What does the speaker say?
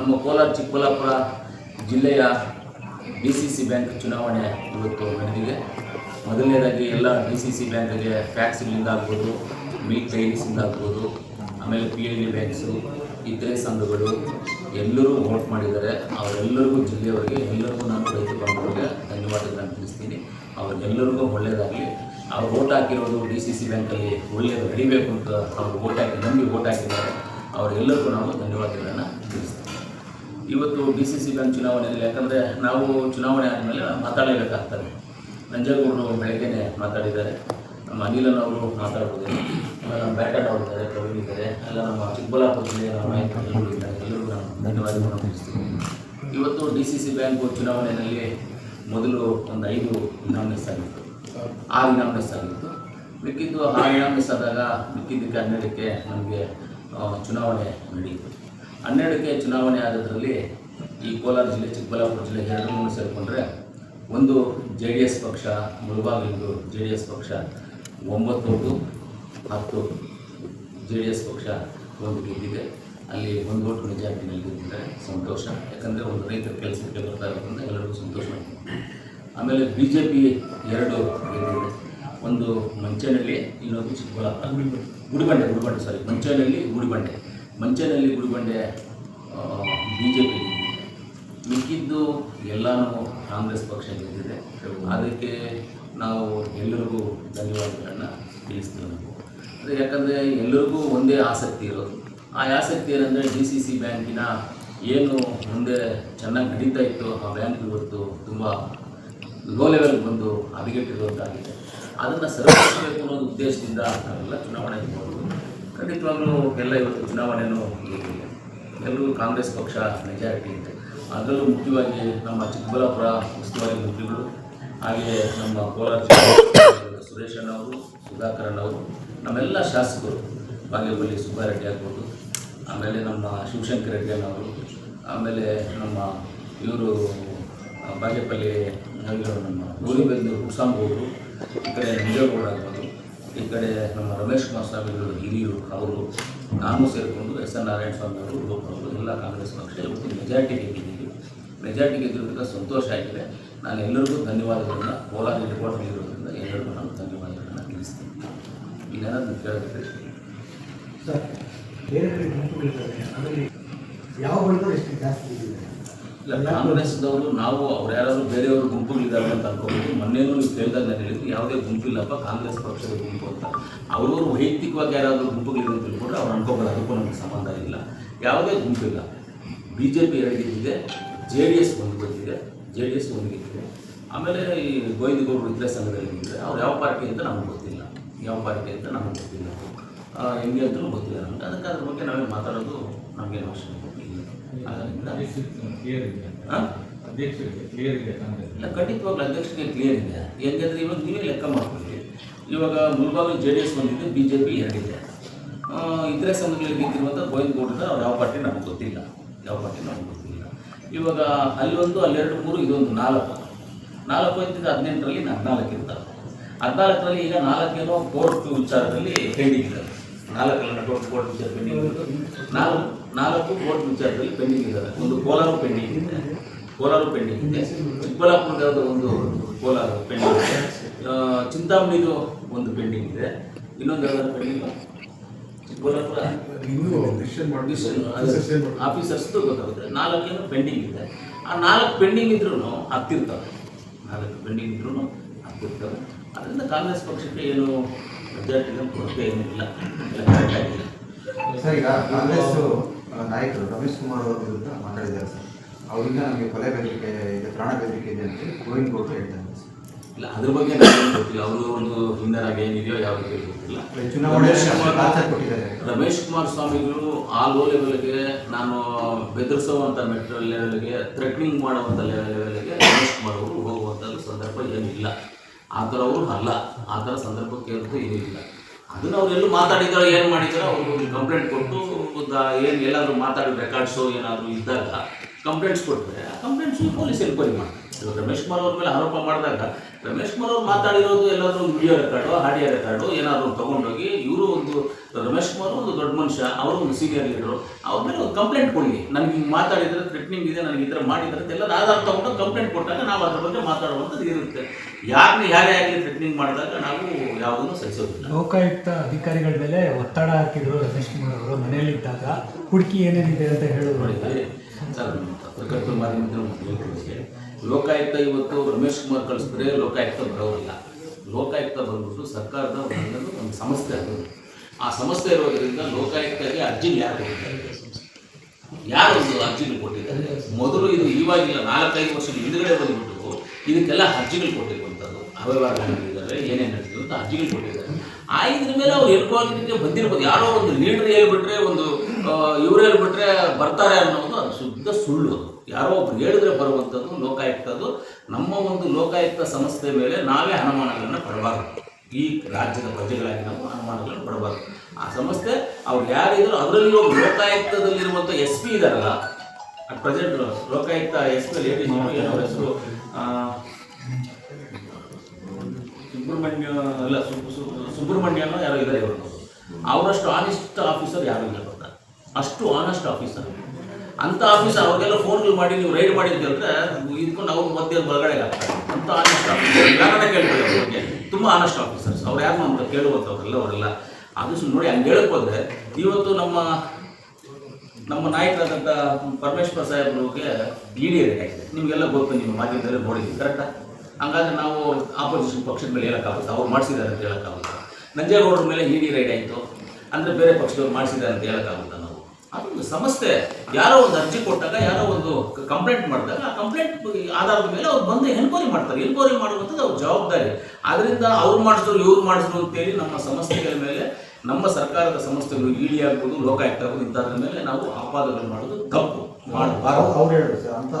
ನಮ್ಮ ಕೋಲಾರ, ಚಿಕ್ಕಬಳ್ಳಾಪುರ ಜಿಲ್ಲೆಯ D C C bank ಚುನಾವಣೆ ಇವತ್ತು ನಡೆದಿದೆ. ಮೊದಲನೇದಾಗಿ ಎಲ್ಲ ಡಿ ಸಿ ಸಿ ಬ್ಯಾಂಕ್ಗೆ ಫ್ಯಾಕ್ಸ್ಗಳಿಂದ ಆಗ್ಬೋದು ಮೀಟ್ ಡೈರೀಸಿಂದ ಆಗ್ಬೋದು, ಆಮೇಲೆ ಪಿ ಎಲ್ ಡಿ ಬ್ಯಾಂಕ್ಸು, ಇತರೆ ಸಂಘಗಳು ಎಲ್ಲರೂ ವೋಟ್ ಮಾಡಿದ್ದಾರೆ. ಅವರೆಲ್ಲರಿಗೂ ಜಿಲ್ಲೆಯವರಿಗೆ, ಎಲ್ಲರಿಗೂ ನಾನು ರೈತ ಬಾಂಧವರಿಗೆ ಧನ್ಯವಾದಗಳನ್ನು ತಿಳಿಸ್ತೀನಿ. ಅವರೆಲ್ಲರಿಗೂ ಒಳ್ಳೆಯದಾಗಲಿ. ಅವ್ರು ವೋಟ್ ಹಾಕಿರೋದು ಡಿ ಸಿ ಸಿ ಬ್ಯಾಂಕಲ್ಲಿ ಒಳ್ಳೆಯದು ನಡಿಬೇಕು ಅಂತ ಅವರು ವೋಟ್ ಹಾಕಿ ನಮಗೆ ವೋಟ್ ಹಾಕಿದ್ದಾರೆ. ಅವರೆಲ್ಲರಿಗೂ ನಾವು ಧನ್ಯವಾದಗಳನ್ನು ತಿಳಿಸ್ತೀವಿ ಇವತ್ತು ಡಿ ಸಿ ಸಿ ಬ್ಯಾಂಕ್ ಚುನಾವಣೆಯಲ್ಲಿ, ಯಾಕಂದರೆ ನಾವು ಚುನಾವಣೆ ಆದಮೇಲೆ ಮಾತಾಡಲೇಬೇಕಾಗ್ತದೆ. ನಂಜೇಗೌಡರು ಬೆಳಗ್ಗೆನೆ ಮಾತಾಡಿದ್ದಾರೆ. ನಮ್ಮ ಅನಿಲನವರು ಮಾತಾಡ್ಬೋದು. ಆಮೇಲೆ ನಮ್ಮ ಬ್ಯಾಟನ್ ಅವರು ಇದ್ದಾರೆ, ಪ್ರವೀಣ್ ಇದ್ದಾರೆ. ಎಲ್ಲ ನಮ್ಮ ಚಿಕ್ಕಬಳ್ಳಾಪುರ ಜಿಲ್ಲೆಯ ನಾಯಕರು ನಾನು ಧನ್ಯವಾದಗಳನ್ನು ತಿಳಿಸ್ತೀನಿ ಇವತ್ತು ಡಿ ಸಿ ಸಿ ಬ್ಯಾಂಕ್ ಚುನಾವಣೆಯಲ್ಲಿ ಮೊದಲು ಒಂದು ಐದು ಇನಾಮಿನೇಸ್ ಆಗಿತ್ತು. ಆರು ಇನಾಮಿನೇಸ್ ಆಗಿತ್ತು. ಮಿಕ್ಕಿದ್ದು ಆರು ಇನಾಮಿನೇಸ್ ಆದಾಗ ಮಿಕ್ಕಿದ್ದಕ್ಕೆ ಹನ್ನೆರಡಕ್ಕೆ ನಮಗೆ ಚುನಾವಣೆ ನಡೆಯಿತು ಹನ್ನೆರಡಕ್ಕೆ ಚುನಾವಣೆ ಆದದ್ರಲ್ಲಿ ಈ ಕೋಲಾರ ಜಿಲ್ಲೆ, ಚಿಕ್ಕಬಳ್ಳಾಪುರ ಜಿಲ್ಲೆ ಎರಡನ್ನೂ ಸೇರಿಕೊಂಡ್ರೆ ಒಂದು ಜೆ ಡಿ ಎಸ್ ಪಕ್ಷ ಮುಳುಬಾಗಿಲಿಂದು ಜೆ ಡಿ ಎಸ್ ಪಕ್ಷ, ಒಂಬತ್ತು ಹತ್ತು ಜೆ ಡಿ ಎಸ್ ಪಕ್ಷ ಒಂದು ಗೆದ್ದಿದೆ. ಅಲ್ಲಿ ಒಂದು ಓಟು ಮೆಜಾರಿಟಿನಲ್ಲಿ ಗೆದ್ದಿದ್ದಾರೆ ಸಂತೋಷ. ಯಾಕಂದರೆ ಒಂದು ರೈತರ ಕೆಲಸಕ್ಕೆ ಬರ್ತಾ ಇರೋದ್ರಿಂದ ಎಲ್ಲರಿಗೂ ಸಂತೋಷ ಆಮೇಲೆ ಬಿ ಜೆ ಪಿ ಎರಡು ಗೆದ್ದಿದೆ. ಒಂದು ಮಂಚೇನಹಳ್ಳಿ ಇನ್ನೊಂದು Chikkaballapur. Gudibande Gudibande sorry Manchenahalli Gudibande. Manchenahalli Gudibande B J P ಮಿಕ್ಕಿದ್ದು ಎಲ್ಲನೂ ಕಾಂಗ್ರೆಸ್ ಪಕ್ಷ ಗೆದ್ದಿದೆ. ಅದಕ್ಕೆ ನಾವು ಎಲ್ಲರಿಗೂ ಧನ್ಯವಾದಗಳನ್ನು ತಿಳಿಸ್ತೀವಿ ನಾವು. ಯಾಕಂದರೆ ಎಲ್ಲರಿಗೂ ಒಂದೇ ಆಸಕ್ತಿ ಇರೋದು. ಆ ಆಸಕ್ತಿ ಏನಂದರೆ ಡಿ ಸಿ ಸಿ ಬ್ಯಾಂಕಿನ ಏನು ಮುಂದೆ ಚೆನ್ನಾಗಿ ನಡೀತಾ ಇತ್ತು ಆ ಬ್ಯಾಂಕ್ ಇವತ್ತು ತುಂಬ ಲೋ ಲೆವೆಲ್ಗೆ ಬಂದು ಹದಗೆಟ್ಟಿರುವಂತಾಗಿದೆ. ಅದನ್ನು ಸರಿಪಡಿಸಬೇಕು ಅನ್ನೋದು ಉದ್ದೇಶದಿಂದ ನಾವೆಲ್ಲ ಚುನಾವಣೆ ಮಾಡೋದು ಖಂಡಿತವಾಗ್ಲೂ ಎಲ್ಲ ಇವತ್ತು ಚುನಾವಣೆಯನ್ನು ಎಲ್ಲರೂ ಕಾಂಗ್ರೆಸ್ ಪಕ್ಷ ಮೆಜಾರಿಟಿ ಇದೆ. ಅದರಲ್ಲೂ ಮುಖ್ಯವಾಗಿ ನಮ್ಮ ಚಿಕ್ಕಬಳ್ಳಾಪುರ ಉಸ್ತುವಾರಿ ಮಂತ್ರಿಗಳು ಹಾಗೆ ನಮ್ಮ ಕೋಲಾರ ಜಿಲ್ಲೆ ಸುರೇಶ್ ಅಣ್ಣವರು ಸುಧಾಕರನ್ ಅವರು, ನಮ್ಮೆಲ್ಲ ಶಾಸಕರು ಬಾಗೇಪಲ್ಲಿ ಸುಬ್ಬಾರೆಡ್ಡಿ ಆಗ್ಬೋದು, ಆಮೇಲೆ ನಮ್ಮ ಶಿವಶಂಕರ್ ರೆಡ್ಡಿ ಅವರು, ಆಮೇಲೆ ನಮ್ಮ ಇವರು ಬಾಗೇಪಲ್ಲಿ ನಮ್ಮ ಗೌರಿಬೆಂದು ಹುಸಾಂಗೌಡರು ಈ ಕಡೆ ನಂಜೇಗೌಡ ಆಗ್ಬೋದು. ಈ ಕಡೆ ನಮ್ಮ ರಮೇಶ್ ಕುಮಾರ್ ಸ್ವಾಮಿಗಳು, ಹಿರಿಯರು, ಅವರು ನಾನು ಸೇರಿಕೊಂಡು ಎಸ್ ಎನ್ ನಾರಾಯಣ ಸ್ವಾಮಿ ಅವರು ಅವರು, ಎಲ್ಲ ಕಾಂಗ್ರೆಸ್ ಪಕ್ಷ ಇವತ್ತು ಮೆಜಾರಿಟಿ ಗೆದ್ದಿದ್ದೀವಿ. ಮೆಜಾರಿಟಿ ಗೆದ್ದಿರೋದ್ರಿಂದ ಸಂತೋಷ ಆಗಿದೆ. ನಾನು ಎಲ್ಲರಿಗೂ ಧನ್ಯವಾದಗಳನ್ನು, ಕೋಲಾರ ರಿಪೋರ್ಟ್ ನೀಡಿರೋದ್ರಿಂದ ಎಲ್ಲರಿಗೂ ನಾನು ಧನ್ಯವಾದಗಳನ್ನು ತಿಳಿಸ್ತೀನಿ. ಇನ್ನೇನಾದ್ರು ಕೇಳಬೇಕು ಸರ್, ಬೇರೆ ಬೇರೆ ಯಾವ ಎಷ್ಟು ಜಾಸ್ತಿ ಇಲ್ಲ ಕಾಂಗ್ರೆಸ್ದವರು ನಾವು ಅವ್ರು ಯಾರಾದರೂ ಬೇರೆಯವರು ಗುಂಪುಗಳಿದ್ದಾವೆ ಅಂತ ಅನ್ಕೋಬೋದು. ಮೊನ್ನೆನೂ ನೀವು ಕೇಳಿದಾಗ ನಾನು ಹೇಳಿದ್ದು ಯಾವುದೇ ಗುಂಪಿಲ್ಲಪ್ಪ, ಕಾಂಗ್ರೆಸ್ ಪಕ್ಷದ ಗುಂಪು ಅಂತ. ಅವ್ರವ್ರು ವೈಯಕ್ತಿಕವಾಗಿ ಯಾರಾದರೂ ಗುಂಪುಗಳಿದೆ ಅಂತ ತಿಳ್ಕೊಂಡ್ರೆ ಅವ್ರು ಅನ್ಕೋಬೋದು, ಅದಕ್ಕೂ ನಮಗೆ ಸಂಬಂಧ ಇಲ್ಲ. ಯಾವುದೇ ಗುಂಪಿಲ್ಲ. ಬಿ ಜೆ ಪಿ ಎರಡು ಗೆದ್ದಿದೆ ಜೆ ಡಿ ಎಸ್ ಒಂದು ಗೆದ್ದಿದೆ ಜೆ ಡಿ ಎಸ್ ಒಂದು ಆಮೇಲೆ ಈ ಗೋವಿಂದಗೌಡರು ಇದ್ರೆ ಸಂಘದಲ್ಲಿ ಗೆದ್ದಿದೆ ಅವ್ರು ಯಾವ ಪಾರ್ಟಿ ಅಂತ ನಮಗೆ ಗೊತ್ತಿಲ್ಲ. ಯಾವ ಪಾರ್ಟಿ ಅಂತ ನಮಗೆ ಗೊತ್ತಿಲ್ಲ. ಹೆಂಗೆ ಅಂತಲೂ ಗೊತ್ತಿಲ್ಲ ನಮಗೆ. ಅದಕ್ಕೆ ಅದ್ರ ಬಗ್ಗೆ ನಾವೇ ಮಾತಾಡೋದು ನಮಗೇನು ಅವಶ್ಯಕತೆ ಇಲ್ಲ. ಇಲ್ಲ ಖಂಡಿತವಾಗ್ಲೂ ಅಧ್ಯಕ್ಷರಿಗೆ ಕ್ಲಿಯರ್ ಇದೆ. ಹೆಂಗಂದ್ರೆ ಇವಾಗ ನೀವೇ ಲೆಕ್ಕ ಮಾಡ್ಕೊಳ್ಳಿ. ಇವಾಗ ಮುಲ್ಬಾಗಲ್ ಜೆ ಡಿ ಎಸ್ ಬಂದಿದೆ ಬಿ ಜೆ ಪಿ ಎರಡಿದೆ ಇತರೆ ಸಂಘಗಳಿಗೆ ಗೆದ್ದಿರುವಂಥ ಗೋವಿಂದ ಗೌಡ್ರ ಅವ್ರು ಯಾವ ಪಾರ್ಟಿ ನಮಗೆ ಗೊತ್ತಿಲ್ಲ. ಯಾವ ಪಾರ್ಟಿ ನಮಗೆ ಗೊತ್ತಿಲ್ಲ. ಇವಾಗ ಅಲ್ಲೊಂದು ಅಲ್ಲೆರಡು ಮೂರು ಇದೊಂದು ನಾಲ್ಕು. ನಾಲ್ಕು ಅಂತಿದ್ದು ಹದಿನೆಂಟರಲ್ಲಿ ಹದಿನಾಲ್ಕು ಇರ್ತಾರೆ ಹದಿನಾಲ್ಕರಲ್ಲಿ ಈಗ ನಾಲ್ಕೇನೋ ಕೋರ್ಟ್ ವಿಚಾರದಲ್ಲಿ ಹೇಳಿದ್ದಾರೆ ಇದ್ದಾರೆ. ನಾಲ್ಕಲ್ಲ ಕೋರ್ಟ್ ಕೋರ್ಟ್ ವಿಚಾರ ಪೆಂಡಿಂಗ್ ನಾಲ್ಕು ನಾಲ್ಕು ಕೋರ್ಟ್ ವಿಚಾರದಲ್ಲಿ ಪೆಂಡಿಂಗ್ ಇದ್ದಾರೆ ಒಂದು ಕೋಲಾರ ಪೆಂಡಿಂಗ್ ಇದೆ. ಕೋಲಾರ ಪೆಂಡಿಂಗ್ ಇದೆ. ಚಿಕ್ಕಬಳ್ಳಾಪುರದ ಒಂದು ಕೋಲಾರ ಪೆಂಡಿಂಗ್ ಇದೆ. ಚಿಂತಾಮಣಿದು ಒಂದು ಪೆಂಡಿಂಗ್ ಇದೆ. ಇನ್ನೊಂದು ಯಾವ್ದಾದ್ರು ಪೆಂಡಿಂಗ್ ಚಿಕ್ಕಬಳ್ಳಾಪುರ? ಆಫೀಸರ್ಸ್ದು ಗೊತ್ತಾಗುತ್ತೆ. ನಾಲ್ಕೇನು ಪೆಂಡಿಂಗ್ ಇದೆ. ಆ ನಾಲ್ಕು ಪೆಂಡಿಂಗ್ ಇದ್ರೂ ಹತ್ತಿರ್ತವೆ. ನಾಲ್ಕು ಪೆಂಡಿಂಗ್ ಇದ್ರೂ ಹತ್ತಿರ್ತವೆ. ಅದರಿಂದ ಕಾಂಗ್ರೆಸ್ ಪಕ್ಷಕ್ಕೆ ಏನು ಮೆಜಾರಿಟಿನ ಕೊರತೆ ಏನಿಲ್ಲ ಎಲ್ಲ ಕರೆಕ್ಟ್ ಆಗಿದೆ ಸರ್ ಈಗ ಕಾಂಗ್ರೆಸ್ ನಾಯಕರು ರಮೇಶ್ ಕುಮಾರ್ ಅವರ ವಿರುದ್ಧ ಮಾತಾಡಿದ್ದಾರೆ ಸರ್. ಅವರಿಂದ ನಮಗೆ ಕೊಲೆ ಬೆದರಿಕೆ ಇದೆ ಪ್ರಾಣ ಬೆದರಿಕೆ ಇದೆ ಅಂತ ಗೋವಿಂದ್ ಕೋರ್ಟ್ ಹೇಳ್ತಾರೆ ಇಲ್ಲ ಅದ್ರ ಬಗ್ಗೆ ನನಗೆ ಗೊತ್ತಿಲ್ಲ. ಅವರು ಒಂದು ಹಿನ್ನರಾಗಿ ಏನಿದೆಯೋ ಯಾವ ರೀತಿ ಗೊತ್ತಿಲ್ಲ. ಚುನಾವಣೆ ಕೊಟ್ಟಿದ್ದಾರೆ. ರಮೇಶ್ ಕುಮಾರ್ ಸ್ವಾಮಿಗಳು ಆ ಲೋ ಲೆವೆಲ್ಗೆ ನಾನು ಬೆದರಿಸುವಂಥ ಮೆಟ್ರೋ ಲೆವೆಲ್ಗೆ ಥ್ರೆಟ್ನಿಂಗ್ ಮಾಡುವಂಥ ಲೆವೆಲ್ಗೆ ರಮೇಶ್ ಕುಮಾರ್ ಅವರು ಹೋಗುವಂಥ ಸಂದರ್ಭ ಏನಿಲ್ಲ. ಆ ಥರ ಅವರು ಅಲ್ಲ. ಆ ಥರ ಸಂದರ್ಭಕ್ಕೆ ಇರೋದು ಏನಿಲ್ಲ ಅದನ್ನು ಅವರೆಲ್ಲೂ ಮಾತಾಡಿದಾರೋ ಏನು ಮಾಡಿದ್ರು ಅವರು ಕಂಪ್ಲೇಂಟ್ ಕೊಟ್ಟು ಏನು ಎಲ್ಲಾದರೂ ಮಾತಾಡಿ ರೆಕಾರ್ಡ್ಸು ಏನಾದರೂ ಇದ್ದಾಗ ಕಂಪ್ಲೇಂಟ್ಸ್ ಕೊಟ್ಟರೆ ಆ ಕಂಪ್ಲೇಂಟ್ಸ್ ಪೊಲೀಸ್ ಎನ್ಕ್ವೈರಿ ಮಾಡ್ತಾರೆ. ಇವಾಗ ರಮೇಶ್ ಕುಮಾರ್ ಅವ್ರ ಮೇಲೆ ಆರೋಪ ಮಾಡಿದಾಗ ರಮೇಶ್ ಕುಮಾರ್ ಅವ್ರು ಮಾತಾಡಿರೋದು ಎಲ್ಲಾದರೂ ವಿಡಿಯೋ ರೆಕಾರ್ಡು ಆಡಿಯೋ ರೆಕಾರ್ಡು ಏನಾದರೂ ತಗೊಂಡೋಗಿ ಇವರು ಒಂದು ರಮೇಶ್ ಕುಮಾರ್ ಒಂದು ದೊಡ್ಡ ಮನುಷ್ಯ ಅವರು ಒಂದು ಸೀನಿಯರ್ ಲೀಡರು ಅವ್ರ ಮೇಲೆ ಒಂದು ಕಂಪ್ಲೇಂಟ್ ಕೊಡಿ ನನಗೆ ಹಿಂಗೆ ಮಾತಾಡಿದ್ರೆ ಥ್ರೆಟ್ನಿಂಗ್ ಇದೆ ನನಗೆ ಈ ಥರ ಮಾಡಿದ್ರೆ ಎಲ್ಲ ಆಧಾರ ತಗೊಂಡು ಕಂಪ್ಲೇಂಟ್ ಕೊಟ್ಟಾಗ ನಾವು ಅದ್ರ ಬಗ್ಗೆ ಮಾತಾಡುವಂಥದ್ದು ಇರುತ್ತೆ. ಯಾರನ್ನ ಯಾರೇ ಆಗಲಿ ಥ್ರೆಟ್ನಿಂಗ್ ಮಾಡಿದಾಗ ನಾವು ಯಾವುದನ್ನು ಸಹಿಸೋದಿಲ್ಲ. ಲೋಕಾಯುಕ್ತ ಅಧಿಕಾರಿಗಳ ಮೇಲೆ ಒತ್ತಡ ಹಾಕಿದ್ರು ರಮೇಶ್ ಕುಮಾರ್ ಅವರು ಮನೆಯಲ್ಲಿದ್ದಾಗ. ಹುಡುಕಿ ಏನೇನಿದೆ ಅಂತ ಹೇಳಿದ್ರು ನೋಡಿ ಸರ್. ಪತ್ರಕರ್ತರ ಹೇಳ್ತೀನಿ. ಲೋಕಾಯುಕ್ತ ಇವತ್ತು ರಮೇಶ್ ಕುಮಾರ್ ಕಳಿಸಿದ್ರೆ ಲೋಕಾಯುಕ್ತ ಬರೋಲ್ಲ ಲೋಕಾಯುಕ್ತ ಬಂದ್ಬಿಟ್ಟು ಸರ್ಕಾರದ ಒಂದು ಸಮಸ್ಯೆ ಸಂಸ್ಥೆ ಅದು ಆ ಸಮಸ್ಯೆ ಇರೋದ್ರಿಂದ ಲೋಕಾಯುಕ್ತಕ್ಕೆ ಅರ್ಜಿಗಳು ಯಾರು ಯಾರು ಒಂದು ಅರ್ಜಿಗಳು ಕೊಟ್ಟಿದ್ದಾರೆ? ಮೊದಲು ಇದು ಇವಾಗಿಲ್ಲ, ನಾಲ್ಕೈದು ವರ್ಷದ ಹಿಂದುಗಡೆ ಬಂದ್ಬಿಟ್ಟು ಇದಕ್ಕೆಲ್ಲ ಅರ್ಜಿಗಳು ಕೊಟ್ಟಿರುವಂಥದ್ದು ಅವ್ಯವಹಾರಗಳಿದ್ದಾರೆ ಏನೇನು ನಡೀತು ಅಂತ ಅರ್ಜಿಗಳು ಕೊಟ್ಟಿದ್ದಾರೆ. ಆ ಇದ್ರ ಮೇಲೆ ಅವ್ರು ಎಲ್ಕೋಗಿದ್ದಕ್ಕೆ ಬಂದಿರ್ಬೋದು. ಯಾರೋ ಒಂದು ಲೀಡರ್ ಹೇಳ್ಬಿಟ್ರೆ ಒಂದು ಇವ್ರು ಹೇಳ್ಬಿಟ್ರೆ ಬರ್ತಾರೆ ಅನ್ನೋದು ಅದು ಶುದ್ಧ ಸುಳ್ಳು ಯಾರೋ ಒಬ್ರು ಹೇಳಿದ್ರೆ ಬರುವಂಥದ್ದು ಲೋಕಾಯುಕ್ತದ್ದು. ನಮ್ಮ ಒಂದು ಲೋಕಾಯುಕ್ತ ಸಂಸ್ಥೆ ಮೇಲೆ ನಾವೇ ಅನುಮಾನಗಳನ್ನು ಪಡಬಾರ್ದು ಈ ರಾಜ್ಯದ ಪ್ರಜೆಗಳಾಗಿ ನಾವು ಅನುಮಾನಗಳನ್ನು ಪಡಬಾರ್ದು ಆ ಸಂಸ್ಥೆ ಅವ್ರು ಯಾರಿದ್ರು ಅದರಲ್ಲಿ ಒಬ್ಬ ಲೋಕಾಯುಕ್ತದಲ್ಲಿರುವಂಥ ಎಸ್ ಪಿ ಇದಾರಲ್ಲ at present Lokayukta S P lady ಅವರ ಹೆಸರು ಸುಬ್ರಹ್ಮಣ್ಯ ಅಲ್ಲ ಸುಬ್ರಹ್ಮಣ್ಯನೋ ಯಾರೋ ಇದ್ದಾರೆ ಇವರು. ಅವರಷ್ಟು ಆನೆಸ್ಟ್ ಆಫೀಸರ್ ಯಾರು ಇಲ್ಲ ಅಷ್ಟು ಆನೆಸ್ಟ್ ಆಫೀಸರ್ ಅಂತ ಆಫೀಸರ್ ಅವ್ರಿಗೆಲ್ಲ ಫೋನ್ಗಳು ಮಾಡಿ ನೀವು ರೈಡ್ ಮಾಡಿ ಅಂತ ಹೇಳಿದ್ರೆ ನಾವು ಅವ್ರ ಮಧ್ಯೆ ಒಳಗಡೆ ಆಗ್ತಾರೆ. ಅಂತ ಆನೆಸ್ಟ್ ಆಫೀಸರ್ ಯಾರನ್ನ ಕೇಳ್ತಾರೆ ಅವ್ರ ಬಗ್ಗೆ ತುಂಬ ಆನೆಸ್ಟ್ ಆಫೀಸರ್ಸ್ ಅವ್ರು ಯಾರು ಅಂತ ಕೇಳುವಂಥವ್ರಲ್ಲ ಅವರೆಲ್ಲ ಅದು ನೋಡಿ ಹಂಗೆ ಹೇಳಕ್ಕೆ ಇವತ್ತು ನಮ್ಮ ನಮ್ಮ ನಾಯಕರಾದಂಥ ಪರಮೇಶ್ವರ ಸಾಹೇಬ್ರಿಗೆ ಡಿ ರೇಟ್ ಆಗಿದೆ ನಿಮಗೆಲ್ಲ ಗೊತ್ತು, ನಿಮ್ಮ ಮಾಧ್ಯಮದಲ್ಲಿ ನೋಡಿದ್ದೀವಿ ಕರೆಕ್ಟಾ ಹಂಗಾದ್ರೆ ನಾವು ಆಪೋಸಿಷನ್ ಪಕ್ಷದ ಮೇಲೆ ಹೇಳೋಕ್ಕಾಗುತ್ತೆ? ಅವ್ರು ಮಾಡಿಸಿದ್ದಾರೆ ಅಂತ ಹೇಳೋಕ್ಕಾಗುತ್ತೆ? ನಂಜೇಗೌಡರ ಮೇಲೆ ಇಡಿ ರೈಡ್ ಆಯಿತು. ಅಂದರೆ ಬೇರೆ ಪಕ್ಷದವ್ರು ಮಾಡಿಸಿದ್ದಾರೆ ಅಂತ ಹೇಳೋಕ್ಕಾಗುತ್ತಾ? ಅದೊಂದು ಸಮಸ್ಯೆ. ಯಾರೋ ಒಂದು ಅರ್ಜಿ ಕೊಟ್ಟಾಗ ಯಾರೋ ಒಂದು ಕಂಪ್ಲೇಂಟ್ ಮಾಡಿದಾಗ ಆ ಕಂಪ್ಲೇಂಟ್ ಆಧಾರದ ಮೇಲೆ ಅವ್ರು ಬಂದು ಎನ್ಕ್ವೈರಿ ಮಾಡ್ತಾರೆ. ಎನ್ಕ್ವೈರಿ ಮಾಡುವಂಥದ್ದು ಅವ್ರ ಜವಾಬ್ದಾರಿ. ಆದ್ದರಿಂದ ಅವ್ರು ಮಾಡಿಸಿದ್ರು, ಇವ್ರು ಮಾಡಿಸಿದ್ರು ಅಂತೇಳಿ ನಮ್ಮ ಸಂಸ್ಥೆಗಳ ಮೇಲೆ, ನಮ್ಮ ಸರ್ಕಾರದ ಸಂಸ್ಥೆಗಳು ಇಡಿ ಆಗ್ಬೋದು ಲೋಕಾಯುಕ್ತ ಆಗ್ಬೋದು ಇಂಥದ್ರ ಮೇಲೆ ನಾವು ಆಪಾದನೆ ಮಾಡೋದು ತಪ್ಪು. ಮಾಡಬಾರದು ಅವ್ರು ಅಂತ